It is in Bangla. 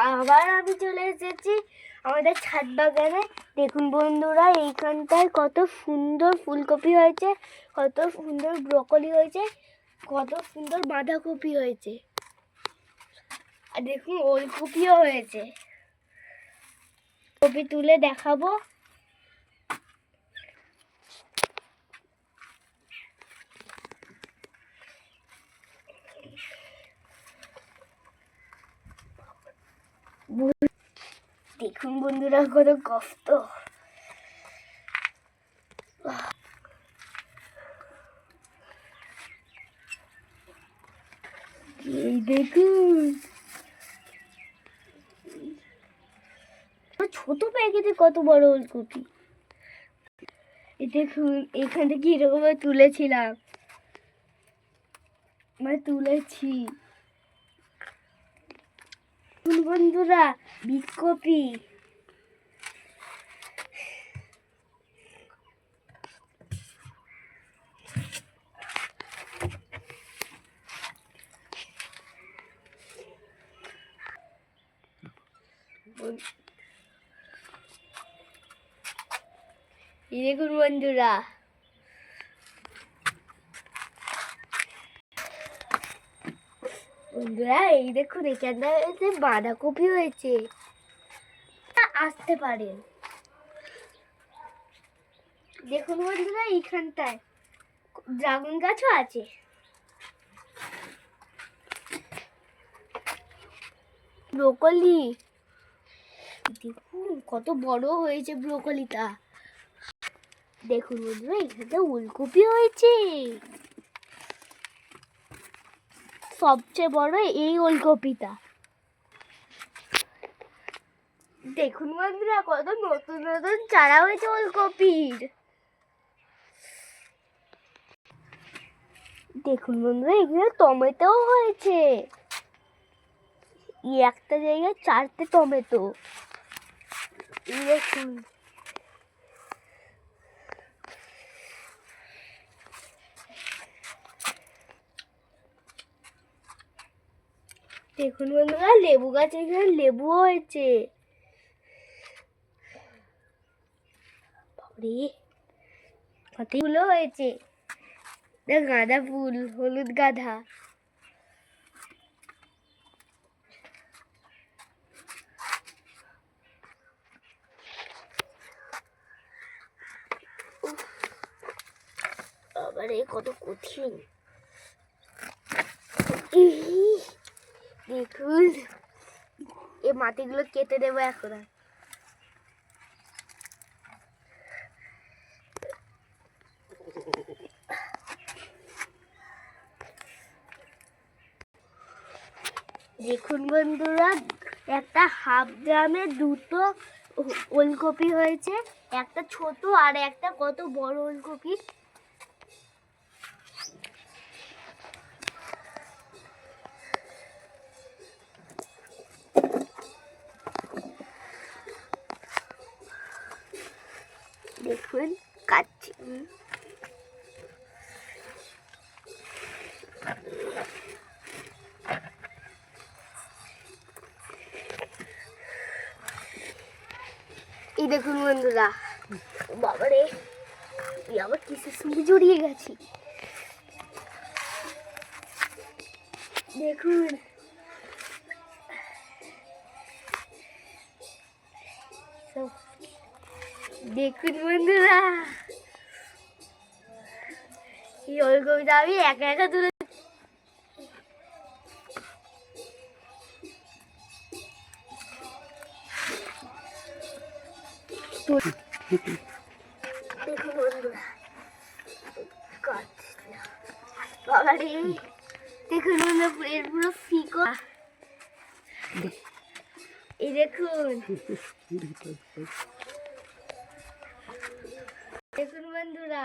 আবার আমি চলে এসেছি আমাদের ছাদ বাগানে। দেখুন বন্ধুরা, এইখানটায় কত সুন্দর ফুলকপি হয়েছে, কত সুন্দর ব্রকলি হয়েছে, কত সুন্দর বাঁধাকপি হয়েছে। আর দেখুন ওলকপিও হয়েছে। কপি তুলে দেখাবো দেখুন বন্ধুরা কত কষ্ট এই দেখুন ছোট প্যাকেটে কত বড় ওলকপি দেখুন, এখান থেকে এরকম তুলেছিলাম। মানে তুলেছি। বন্ধুরা বিকপি দেখুন বন্ধুরা বন্ধুরা এই দেখুন এখানটাতে বাঁধাকপি হয়েছে আসতে পারেন দেখুন বন্ধুরা এইখানটায় ড্রাগন গাছও আছে ব্রোকলি দেখুন, কত বড় হয়েছে ব্রোকলিটা। দেখুন বন্ধুরা এখানে ওলকপি হয়েছে। সবচেয়ে বড় এই ওলকপিটা দেখুন বন্ধুরা, কত নতুন নতুন চারা হয়েছে ওলকপির দেখুন বন্ধুরা এখানে টমেটোও হয়েছে। একটা জায়গায় চারটে টমেটো। এই দেখুন বন্ধুরা লেবু গাছে এখানে লেবুও হয়েছে। কতগুলো হয়েছে? গাঁদা ফুল হলুদ গাঁদা। বাবারে কত কঠিন। দেখুন এই মাটিগুলো কেটে দেবো এখন দেখুন বন্ধুরা, একটা হাফ ড্রামে দুটো ওলকপি হয়েছে, একটা ছোট আর একটা কত বড় ওলকপি। দেখুন কাচ্ছি এই দেখুন বন্ধুরা বাবারে আবার কিসের সঙ্গে জড়িয়ে গেছি? দেখুন। সব দেখুন বন্ধুরা। এই ওলকপিটা আমি একা একা তুলে দেখুন বন্ধুরা। দেখুন বন্ধুরা এর পুরো ফিকো। এই দেখুন। দেখুন বন্ধুরা